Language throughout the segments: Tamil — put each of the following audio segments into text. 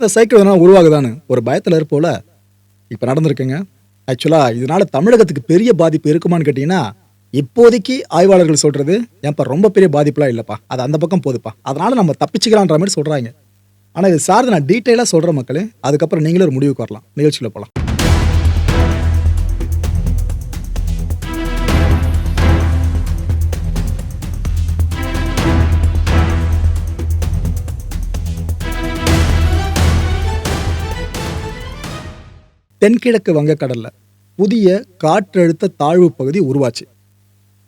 இந்த சைக்கிள் எதனா உருவாகுதான்னு ஒரு பயத்தில் இருப்போல இப்போ நடந்திருக்குங்க. ஆக்சுவலாக இதனால் தமிழகத்துக்கு பெரிய பாதிப்பு இருக்குமான்னு கேட்டிங்கன்னா இப்போதைக்கு ஆய்வாளர்கள் சொல்கிறது ஏன்ப்பா ரொம்ப பெரிய பாதிப்புலாம் இல்லைப்பா. அது அந்த பக்கம் போதுப்பா. அதனால் நம்ம தப்பிச்சுக்கலான்ற மாதிரி சொல்கிறாங்க ஆனால் இது சார்ந்து நான் டீட்டெயிலாக சொல்கிற மக்களே. அதுக்கப்புறம் நீங்களே ஒரு முடிவுக்கு வரலாம். நிகழ்ச்சியில் போகலாம் தென்கிழக்கு வங்கக்கடலில் புதிய காற்றழுத்த தாழ்வு பகுதி உருவாச்சு.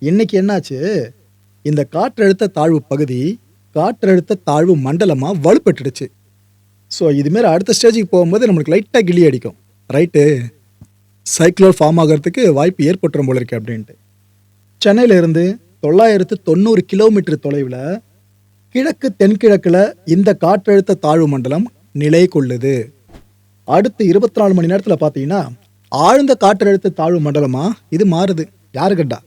இன்னைக்கு என்னாச்சு? இந்த காற்றழுத்த தாழ்வு பகுதி காற்றழுத்த தாழ்வு மண்டலமாக வலுப்பட்டுடுச்சு. ஸோ இதுமாரி அடுத்த ஸ்டேஜுக்கு போகும்போது நம்மளுக்கு லைட்டாக கிளி அடிக்கும். ரைட்டு சைக்ளோன் ஃபார்ம் ஆகிறதுக்கு வாய்ப்பு ஏற்பட்டுரும் போல இருக்கு அப்படின்ட்டு. சென்னையிலிருந்து தொள்ளாயிரத்து தொண்ணூறு கிலோமீட்டர் தொலைவில் கிழக்கு தென்கிழக்கில் இந்த காற்றழுத்த தாழ்வு மண்டலம் நிலை கொள்ளுது அடுத்த இருபத்தி நாலு மணி நேரத்தில் பார்த்தீங்கன்னா ஆழ்ந்த காற்றழுத்த தாழ்வு மண்டலமாக இது மாறுது. யாரு கண்டா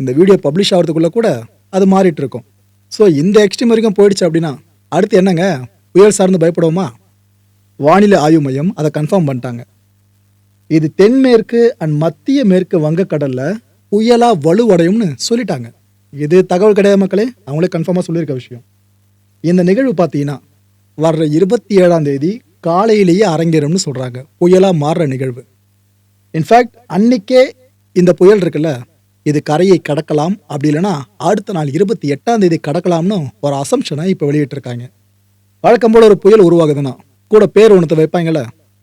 இந்த வீடியோ பப்ளிஷ் ஆகிறதுக்குள்ளே கூட அது மாறிட்டு இருக்கும். ஸோ இந்த எக்ஸ்ட்ரீம் வரைக்கும் போயிடுச்சு அப்படின்னா அடுத்து என்னங்க? புயல் சார்ந்து பயப்படுவோமா? வானிலை ஆய்வு மையம் அதை கன்ஃபார்ம் பண்ணிட்டாங்க. இது தென்மேற்கு அண்ட் மத்திய மேற்கு வங்கக்கடலில் புயலாக வலுவடையும்னு சொல்லிட்டாங்க. இது தகவல் கிடையாது மக்களே அவங்களே கன்ஃபார்மாக சொல்லியிருக்க விஷயம். இந்த நிகழ்வு பார்த்தீங்கன்னா வர்ற இருபத்தி ஏழாம் தேதி காலையிலேயே அரங்கேறும்னு சொல்கிறாங்க புயலாக மாறுற நிகழ்வு. இன்ஃபேக்ட் அன்னைக்கே இந்த புயல் இருக்குல்ல இது கரையை கடக்கலாம் அப்படி இல்லைன்னா அடுத்த நாள் இருபத்தி எட்டாம் தேதி கடக்கலாம்னு ஒரு அசம்ஷனை இப்போ வெளியிட்டிருக்காங்க. வழக்கம் போல ஒரு புயல் உருவாகுதுன்னா கூட பேர் ஒன்றத்தை வைப்பாங்கல்ல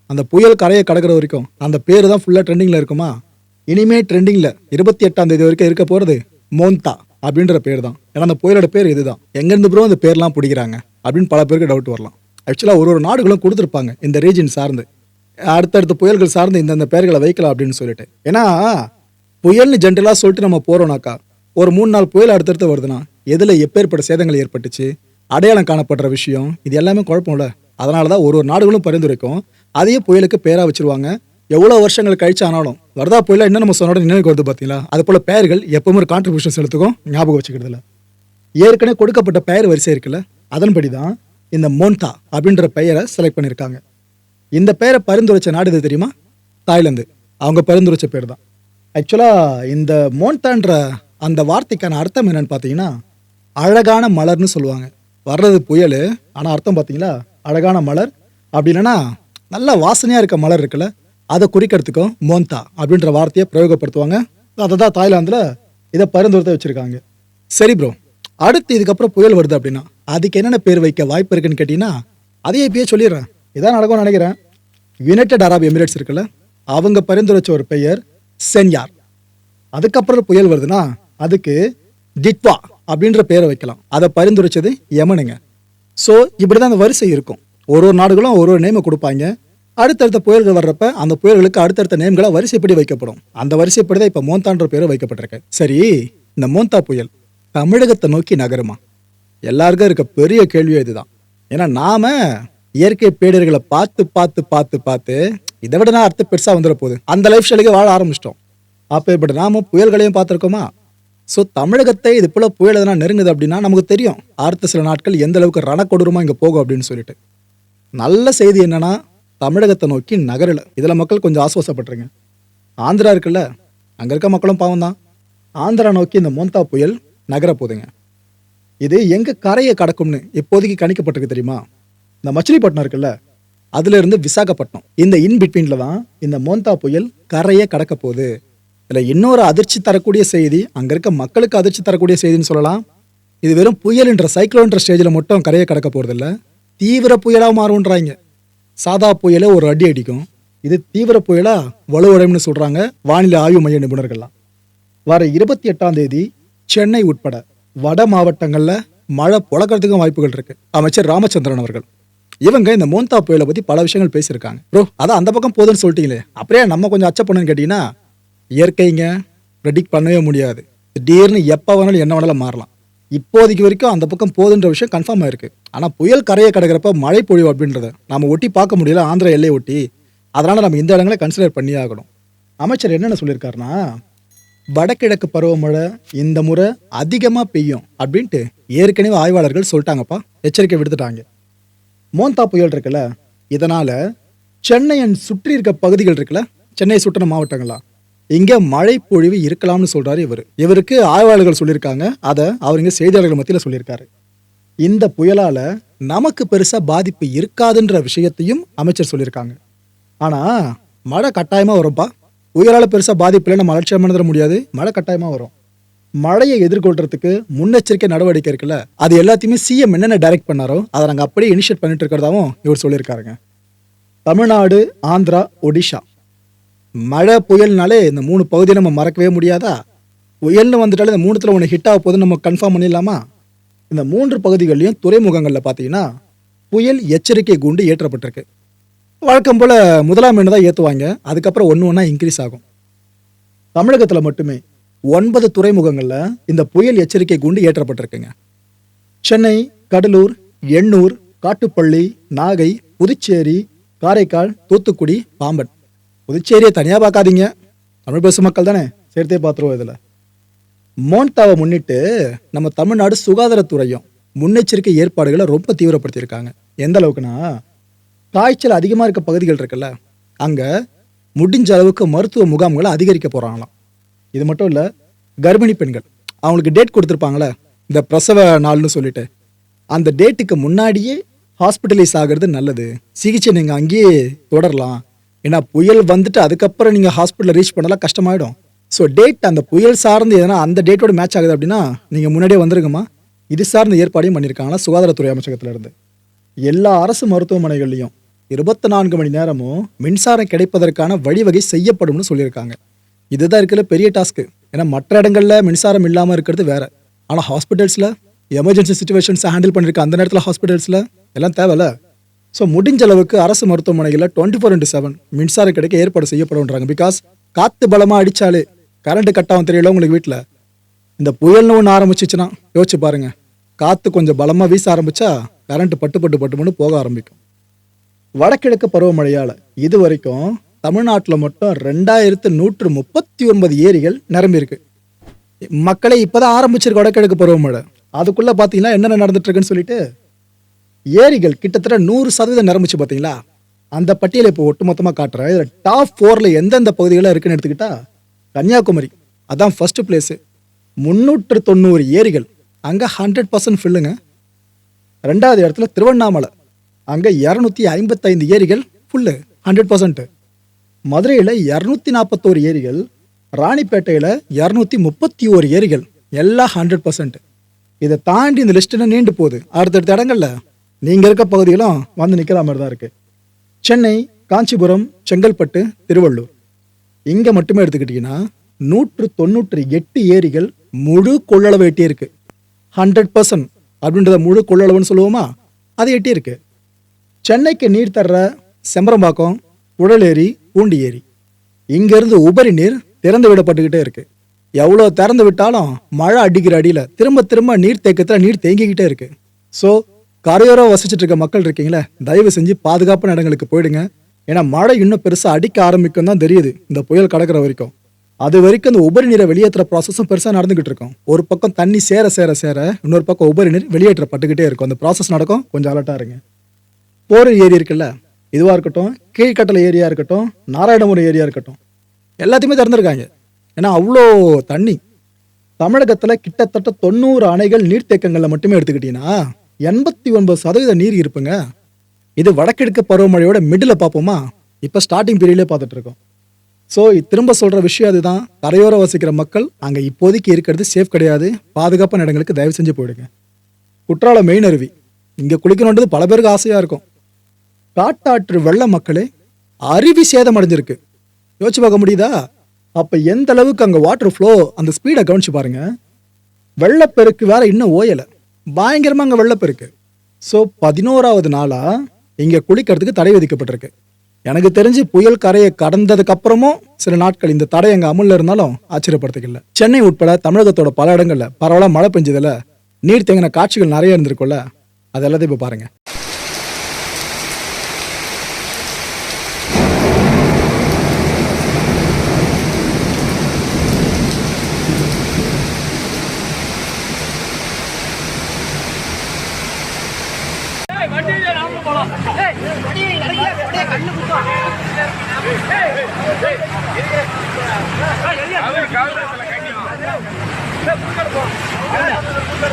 அந்த புயல் கரையை கடக்கிற வரைக்கும் அந்த பேர் தான் ஃபுல்லாக ட்ரெண்டிங்கில் இருக்குமா? இனிமே ட்ரெண்டிங்கில் இருபத்தி எட்டாம் தேதி வரைக்கும் இருக்க போகிறது மோந்தா அப்படின்ற பேர் தான். ஏன்னா அந்த புயலோட பேர் இதுதான். எங்கேருந்து ப்ரோ அந்த பேர்லாம் பிடிக்கிறாங்க? அப்படின்னு பல பேருக்கு டவுட் வரலாம். ஆக்சுவலாக ஒரு ஒரு நாடுகளும் கொடுத்துருப்பாங்க இந்த ரீஜன் சார்ந்து. அடுத்தடுத்த புயல்கள் சார்ந்து இந்தந்த பெயர்களை வைக்கலாம் அப்படின்னு சொல்லிட்டு. ஏன்னா புயல்னு ஜென்ரலாக சொல்லிட்டு நம்ம போகிறோம்னாக்கா ஒரு மூணு நாள் புயல் அடுத்தடுத்து வருதுன்னா எதில் எப்பேற்பட்ட சேதங்கள் ஏற்பட்டுச்சு அடையாளம் காணப்படுற விஷயம் இது எல்லாமே குழப்பம்ல. அதனால தான் ஒரு ஒரு நாடுகளும் பரிந்துரைக்கும். அதையே புயலுக்கு பேராக வச்சிருவாங்க. எவ்வளோ வருஷங்கள் கழிச்சு ஆனாலும் வரதா புயலாக என்ன நம்ம சொன்னோட நினைவுக்கு வருது பார்த்தீங்களா அது போல் பெயர்கள் எப்பவுமே ஒரு கான்ட்ரிபியூஷன் செலுத்துக்கும் ஞாபகம் வச்சுக்கிறதுல ஏற்கனவே கொடுக்கப்பட்ட பெயர் வரிசை இருக்குல்ல அதன்படி தான் இந்த மோன்டா அப்படின்ற பெயரை செலக்ட் பண்ணியிருக்காங்க இந்த பெயரை பரிந்துரைச்ச நாடு எது தெரியுமா? தாய்லாந்து. அவங்க பரிந்துரைச்ச பேர் தான். ஆக்சுவலாக இந்த மோன்டான்ற அந்த வார்த்தைக்கான அர்த்தம் என்னன்னு பார்த்தீங்கன்னா அழகான மலர்னு சொல்லுவாங்க. வர்றது புயல் ஆனால் அர்த்தம் பார்த்தீங்களா? அழகான மலர். அப்படி இல்லைன்னா நல்ல வாசனையாக இருக்க மலர் இருக்குல்ல அதை குறிக்கிறதுக்கும் மோந்தா அப்படின்ற வார்த்தையை பிரயோகப்படுத்துவாங்க. அதை தான் தாய்லாந்தில் இதை பரிந்துரைத்த வச்சுருக்காங்க. சரி ப்ரோ அடுத்து இதுக்கப்புறம் புயல் வருது அப்படின்னா அதுக்கு என்னென்ன பேர் வைக்க வாய்ப்பு இருக்குன்னு கேட்டிங்கன்னா அதையே இப்பயே சொல்லிடுறேன். இதான் நடக்கும்னு நினைக்கிறேன். யுனைடெட் அரப் எமிரேட்ஸ் இருக்குல்ல அவங்க பரிந்துரைச்ச ஒரு பெயர் சென்யார் அதுக்கப்புறம் புயல் வருதுன்னா அதுக்கு டிட்வா அப்படின்ற பேரை வைக்கலாம். அதை பரிந்துரைச்சது யமனுங்க ஸோ இப்படி தான் அந்த வரிசை இருக்கும். ஒரு ஒரு நாடுகளும் ஒரு ஒரு நேமை கொடுப்பாங்க. அடுத்தடுத்த புயல்கள் வர்றப்ப அந்த புயல்களுக்கு அடுத்தடுத்த நேம்களை வரிசைப்படி வைக்கப்படும். அந்த வரிசைப்படி தான் இப்போ மோந்தான்ற பேர் வைக்கப்பட்டிருக்கு. சரி இந்த மோந்தா புயல் தமிழகத்தை நோக்கி நகருமா? எல்லாருக்கும் இருக்க பெரிய கேள்வியே இதுதான். ஏன்னா நாம இயற்கை பேடர்களை பார்த்து பார்த்து பார்த்து பார்த்து இதை விட நான் அர்த்தம் பெருசாக வந்துட போகுது. அந்த லைஃப் ஸ்டைலுக்கு வாழ ஆரம்பிச்சிட்டோம். அப்போ இப்படி நாம புயல்களையும் பார்த்துருக்கோமா? ஸோ தமிழகத்தை இது போல புயல் எதனா நெருங்குது அப்படின்னா நமக்கு தெரியும். அடுத்த சில நாட்கள் எந்த அளவுக்கு ரணக்கொடூரமாக இங்கே போகும் அப்படின்னு சொல்லிட்டு. நல்ல செய்தி என்னன்னா தமிழகத்தை நோக்கி நகரல. இதில் மக்கள் கொஞ்சம் ஆசுவாசப்படுறீங்க ஆந்திரா இருக்குல்ல அங்கே இருக்க மக்களும் பாவம் தான் ஆந்திரா நோக்கி இந்த மோந்தா புயல் நகர போதுங்க இது எங்கள் கரையை கடக்கும்னு இப்போதைக்கு கணிக்கப்பட்டிருக்கு தெரியுமா? இந்த மச்சிலிப்பட்டினம் இருக்குல்ல அதுலேருந்து விசாகப்பட்டினம். இந்த இன் பிட்வீன்ல தான் இந்த மோந்தா புயல் கரையை கடக்க போகுது. இதில் இன்னொரு அதிர்ச்சி தரக்கூடிய செய்தி அங்கே இருக்க மக்களுக்கு அதிர்ச்சி தரக்கூடிய செய்தின்னு சொல்லலாம். இது வெறும் புயல்ன்ற சைக்ளோன்ற ஸ்டேஜில் மட்டும் கரையை கடக்க போகிறதில்ல தீவிர புயலாக மாறுன்றாங்க சாதா புயலே ஒரு அடி அடிக்கும். இது தீவிர புயலாக வலுவடையும்னு சொல்கிறாங்க வானிலை ஆய்வு மைய நிபுணர்கள்லாம். வர இருபத்தி எட்டாம் தேதி சென்னை உட்பட வட மாவட்டங்களில் மழை புழக்கிறதுக்கும் வாய்ப்புகள் இருக்கு. அமைச்சர் ராமச்சந்திரன் அவர்கள். இவங்க இந்த மோந்தா புயலை பத்தி பல விஷயங்கள் பேசியிருக்காங்க. ப்ரோ அதான் அந்த பக்கம் போதுன்னு சொல்லிட்டீங்களே. அப்படியே நம்ம கொஞ்சம் அச்ச பண்ணுன்னு கேட்டீங்கன்னா இயற்கைங்க ப்ரெடிக்ட் பண்ணவே முடியாது. திடீர்னு எப்போ வேணாலும் என்ன வேணாலும் மாறலாம். இப்போதைக்கு வரைக்கும் அந்த பக்கம் போதுன்ற விஷயம் கன்ஃபார்ம் ஆயிருக்கு. ஆனால் புயல் கரையை கிடக்கிறப்ப மழை பொழிவு அப்படின்றத நம்ம ஒட்டி பார்க்க முடியல ஆந்திரா எல்லையை ஒட்டி. அதனால நம்ம இந்த இடங்களை கன்சிடர் பண்ணி ஆகணும். அமைச்சர் என்னென்ன சொல்லியிருக்காருன்னா வடகிழக்கு பருவமழை இந்த முறை அதிகமாக பெய்யும் அப்படின்ட்டு ஏற்கனவே ஆய்வாளர்கள் சொல்லிட்டாங்கப்பா. எச்சரிக்கை விடுத்துட்டாங்க. மோந்தா புயல் இருக்குல்ல இதனால் சென்னையன் சுற்றி இருக்க பகுதிகள் இருக்குல்ல சென்னை சுற்றின மாவட்டங்களா இங்கே மழை பொழிவு இருக்கலாம்னு சொல்கிறாரு இவர். இவருக்கு ஆய்வாளர்கள் சொல்லியிருக்காங்க அதை அவர் இங்கே செய்தியாளர்கள் மத்தியில் சொல்லியிருக்காரு. இந்த புயலால் நமக்கு பெருசாக பாதிப்பு இருக்காதுன்ற விஷயத்தையும் அமைச்சர் சொல்லியிருக்காங்க. ஆனால் மழை கட்டாயமாக வரும்பா. உயரால் பெருசாக பாதிப்பில் நம்ம அலட்சியம் பண்ணிட முடியாது. மழை கட்டாயமாக வரும். மழையை எதிர்கொள்றதுக்கு முன்னெச்சரிக்கை நடவடிக்கை இருக்குல்ல? அது எல்லாத்தையுமே சிஎம் என்னென்ன டைரக்ட் பண்ணாரோ அதை நாங்கள் அப்படியே இனிஷியேட் பண்ணிட்டு இருக்கிறதாவும் இவர் சொல்லியிருக்காருங்க. தமிழ்நாடு ஆந்திரா ஒடிஷா. மழை புயல்னாலே இந்த மூணு பகுதியை நம்ம மறக்கவே முடியாதா? புயல்னு வந்துட்டாலே இந்த மூணுத்தில் ஒன்று ஹிட் ஆக போகுதுன்னு நம்ம கன்ஃபார்ம் பண்ணிடலாமா? இந்த மூன்று பகுதிகள்லையும் துறைமுகங்களில் பார்த்தீங்கன்னா புயல் எச்சரிக்கை கூண்டு ஏற்றப்பட்டிருக்கு. வழக்கம் போல் முதலாம் எண்ணு தான் ஏற்றுவாங்க அதுக்கப்புறம் ஒன்று ஒன்றா இன்க்ரீஸ் ஆகும். தமிழகத்தில் மட்டுமே ஒன்பது துறைமுகங்களில் இந்த புயல் எச்சரிக்கை கூண்டு ஏற்றப்பட்டிருக்குங்க. சென்னை கடலூர் எண்ணூர் காட்டுப்பள்ளி நாகை புதுச்சேரி காரைக்கால் தூத்துக்குடி பாம்பன். புதுச்சேரியை தனியாக பார்க்காதீங்க. தமிழ் பேசும் மக்கள் தானே? சேர்த்தே பார்த்துருவோம் இதில். மோன்டாவை முன்னிட்டு நம்ம தமிழ்நாடு சுகாதாரத்துறையும் முன்னெச்சரிக்கை ஏற்பாடுகளை ரொம்ப தீவிரப்படுத்தியிருக்காங்க. எந்த அளவுக்குன்னா காய்ச்சல் அதிகமாக இருக்க பகுதிகள் இருக்குல்ல அங்கே முடிஞ்ச அளவுக்கு மருத்துவ முகாம்களை அதிகரிக்க போகிறாங்களாம் இது மட்டும் இல்லை கர்ப்பிணி பெண்கள் அவங்களுக்கு டேட் கொடுத்துருப்பாங்களே இந்த பிரசவ நாள்னு சொல்லிட்டு. அந்த டேட்டுக்கு முன்னாடியே ஹாஸ்பிட்டலைஸ் ஆகிறது நல்லது. சிகிச்சை நீங்கள் அங்கேயே தொடரலாம். ஏன்னா புயல் வந்துட்டு அதுக்கப்புறம் நீங்கள் ஹாஸ்பிட்டலில் ரீச் பண்ணலாம் கஷ்டமாயிடும். ஸோ டேட் அந்த புயல் சார்ந்து எதனா அந்த டேட்டோட மேட்ச் ஆகுது அப்படின்னா நீங்கள் முன்னாடியே வந்துருங்கம்மா. இது சார்ந்த ஏற்பாடையும் பண்ணியிருக்காங்களா சுகாதாரத்துறை அமைச்சகத்திலேருந்து. எல்லா அரசு மருத்துவமனைகள்லையும் இருபத்தி நான்கு மணி நேரமும் மின்சாரம் கிடைப்பதற்கான வழிவகை செய்யப்படும்னு சொல்லியிருக்காங்க. இதுதான் இருக்கிற பெரிய டாஸ்க்கு ஏன்னா மற்ற இடங்களில் மின்சாரம் இல்லாமல் இருக்கிறது வேற. ஆனால் ஹாஸ்பிட்டல்ஸில் எமர்ஜென்சி சுச்சுவேஷன்ஸை ஹேண்டில் பண்ணிருக்க அந்த நேரத்தில் ஹாஸ்பிட்டல்ஸில் எல்லாம் தேவையில்ல. ஸோ முடிஞ்ச அளவுக்கு அரசு மருத்துவமனைகளில் டுவெண்ட்டி ஃபோர் இன்ட்டு செவன் மின்சாரம் கிடைக்க ஏற்பாடு செய்யப்படும்ன்றாங்க. பிகாஸ் காற்று பலமாக அடித்தாலே கரண்ட்டு கட் ஆகும் தெரியல உங்களுக்கு வீட்டில் இந்த புயல்னு ஒன்று ஆரம்பிச்சிச்சுன்னா யோசிச்சு பாருங்கள் காற்று கொஞ்சம் பலமாக வீச ஆரம்பித்தா கரண்ட்டு பட்டு பட்டு பட்டு பட்டு போக ஆரம்பிக்கும். வடகிழக்கு பருவமழையால் இது வரைக்கும் தமிழ்நாட்டில் மட்டும் ரெண்டாயிரத்து நூற்று முப்பத்தி ஒன்பது ஏரிகள் நிரம்பியிருக்கு. மக்களை இப்போதான் ஆரம்பிச்சிருக்கு வடகிழக்கு பருவமழை. அதுக்குள்ளே பார்த்தீங்கன்னா என்னென்ன நடந்துட்டுருக்குன்னு சொல்லிட்டு ஏரிகள் கிட்டத்தட்ட நூறு சதவீதம் நிரம்பிச்சு பார்த்தீங்களா அந்த பட்டியலை இப்போ ஒட்டுமொத்தமாக காட்டுறேன். இதில் டாப் ஃபோரில் எந்தெந்த பகுதிகளில் இருக்குன்னு எடுத்துக்கிட்டா கன்னியாகுமரி. அதான் ஃபஸ்ட்டு பிளேஸு முந்நூற்று தொண்ணூறு ஏரிகள். அங்கே ஹண்ட்ரட் பர்சன்ட் ஃபில்லுங்க ரெண்டாவது இடத்துல திருவண்ணாமலை. அங்கே இரநூத்தி ஐம்பத்தைந்து ஏரிகள் ஃபுல்லு ஹண்ட்ரட் பர்சன்ட்டு மதுரையில் இரநூத்தி நாற்பத்தோரு ஏரிகள் ராணிப்பேட்டையில் இரநூத்தி முப்பத்தி ஓரு ஏரிகள் எல்லாம் ஹண்ட்ரட் பர்சன்ட் இதை தாண்டி இந்த லிஸ்ட்டில் நீண்டு போகுது. அடுத்தடுத்த இடங்கள்ல நீங்கள் இருக்க பகுதிகளும் வந்து நிற்கிற மாதிரி தான் இருக்குது சென்னை காஞ்சிபுரம் செங்கல்பட்டு திருவள்ளூர். இங்கே மட்டுமே எடுத்துக்கிட்டிங்கன்னா நூற்று தொண்ணூற்றி எட்டு ஏரிகள் முழு கொள்ளளவு எட்டி இருக்கு ஹண்ட்ரட் பர்சன்ட் அப்படின்றத முழு கொள்ளளவுன்னு சொல்லுவோமா? அது எட்டியிருக்கு. சென்னைக்கு நீர் தர்ற செம்பரம்பாக்கம் உடலேரி பூண்டி ஏரி இங்கேருந்து உபரி நீர் திறந்து விடப்பட்டுக்கிட்டே இருக்கு. எவ்வளோ திறந்து விட்டாலும் மழை அடிக்கிற அடியில் திரும்ப திரும்ப நீர் தேக்கத்தில் நீர் தேங்கிக்கிட்டே இருக்கு. ஸோ கரையோரம் வசிச்சுட்டு இருக்க மக்கள் இருக்கீங்களே தயவு செஞ்சு பாதுகாப்பான இடங்களுக்கு போயிடுங்க. ஏன்னா மழை இன்னும் பெருசாக அடிக்க ஆரம்பிக்கும் தான் தெரியுது இந்த புயல் கடக்கிற வரைக்கும். அது வரைக்கும் அந்த உபரி நீரை வெளியேற்றுற ப்ராசஸும் பெருசாக நடந்துகிட்டு இருக்கும். ஒரு பக்கம் தண்ணி சேர சேர சேர இன்னொரு பக்கம் உபரி நீர் வெளியேற்றப்பட்டுக்கிட்டே இருக்கும். அந்த ப்ராசஸ் நடக்கும். கொஞ்சம் அலர்ட்டாக இருங்க. போர் ஏரி இருக்குல்ல இதுவாக இருக்கட்டும் கீழ்கட்டளை ஏரியா இருக்கட்டும் நாராயணபுரம் ஏரியா இருக்கட்டும் எல்லாத்தையுமே திறந்துருக்காங்க. ஏன்னா அவ்வளோ தண்ணி. தமிழகத்தில் கிட்டத்தட்ட தொண்ணூறு அணைகள் நீர்த்தேக்கங்களில் மட்டுமே எடுத்துக்கிட்டீங்கன்னா எண்பத்தி ஒன்பது சதவீத நீர் இருப்புங்க. இது வடக்கிழக்கு பருவமழையோட மிடில் பார்ப்போமா? இப்போ ஸ்டார்டிங் பீரியட்லேயே பார்த்துட்டு இருக்கோம். ஸோ திரும்ப சொல்கிற விஷயம் அதுதான். கரையோரம் வசிக்கிற மக்கள் அங்கே இப்போதைக்கு இருக்கிறது சேஃப் கிடையாது. பாதுகாப்பான இடங்களுக்கு தயவு செஞ்சு போயிடுங்க. குற்றாலம் மெயின் அருவி. இங்கே குளிக்கணுன்றது பல பேருக்கு ஆசையாக இருக்கும். காட்டாற்று வெள்ள மக்களே அருவி சேதமடைஞ்சிருக்கு யோசிச்சு பார்க்க முடியுதா? அப்போ எந்த அளவுக்கு அங்கே வாட்டர் ஃப்ளோ அந்த ஸ்பீடை கவனிச்சு பாருங்க. வெள்ளப்பெருக்கு வேற இன்னும் ஓயலை. பயங்கரமாக அங்கே வெள்ளப்பெருக்கு. ஸோ பதினோராவது நாளாக இங்கே குளிக்கிறதுக்கு தடை விதிக்கப்பட்டிருக்கு. எனக்கு தெரிஞ்சு புயல் கரையை கடந்ததுக்கு அப்புறமும் சில நாட்கள் இந்த தடை எங்கள் அமுல்ல இருந்தாலும் ஆச்சரியப்படுத்திக்கல. சென்னை உட்பட தமிழகத்தோட பல இடங்களில் பரவலாக மழை பெஞ்சதில் நீர் தேங்கின காட்சிகள் நிறைய இருந்திருக்கும்ல. அது எல்லாத்தையும் பாருங்கள்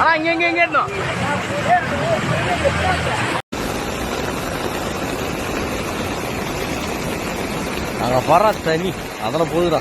ஆ இங்க இங்க இங்க இருந்தோம் அங்க தனி தண்ணி. அதில் போகுதுடா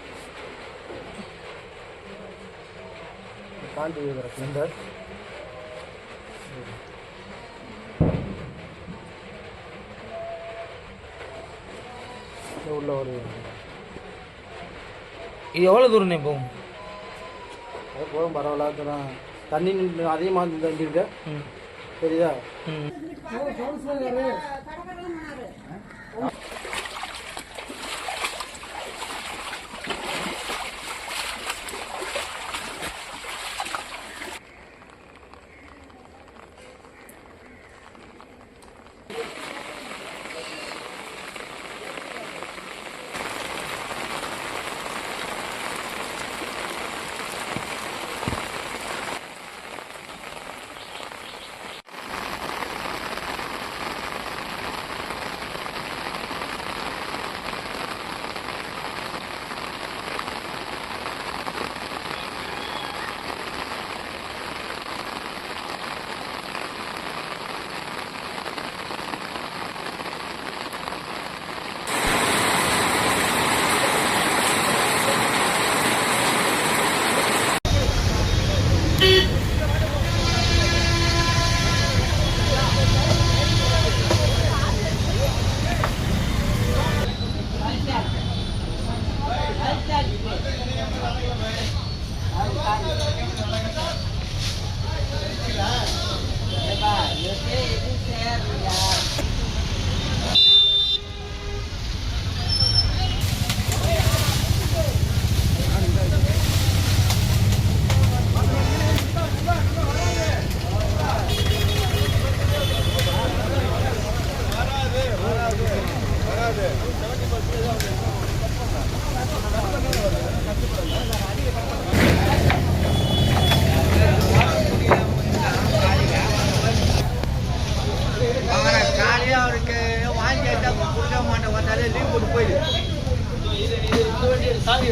உள்ள ஒரு இது எவ்வளோ தூரம் போகும் அது போதும் பரவாயில்ல தண்ணி அதிகமாக இருக்கு ம். தெரியுதா? வாங்கி கொடுக்க மாட்டேன் வந்தாலே லீவ் போட்டு போயிடு சாமி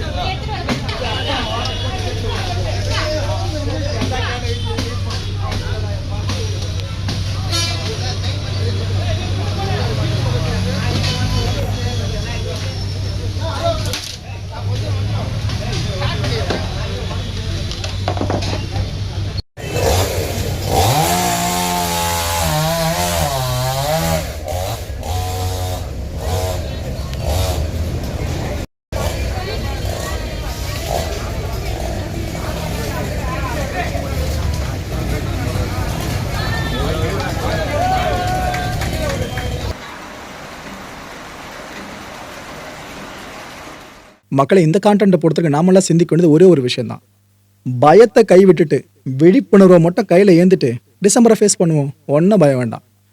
மக்களை இந்த கான்டென்ட்டை பொறுத்தவரைக்கும் நாமெல்லாம் சிந்திக்க வேண்டியது ஒரே ஒரு விஷயம் தான் பயத்தை கைவிட்டுட்டு விழிப்புணர்வை மட்டும் கையில் ஏந்திட்டு டிசம்பரை ஃபேஸ் பண்ணுவோம். ஒன்றும் பயம் வேண்டாம்.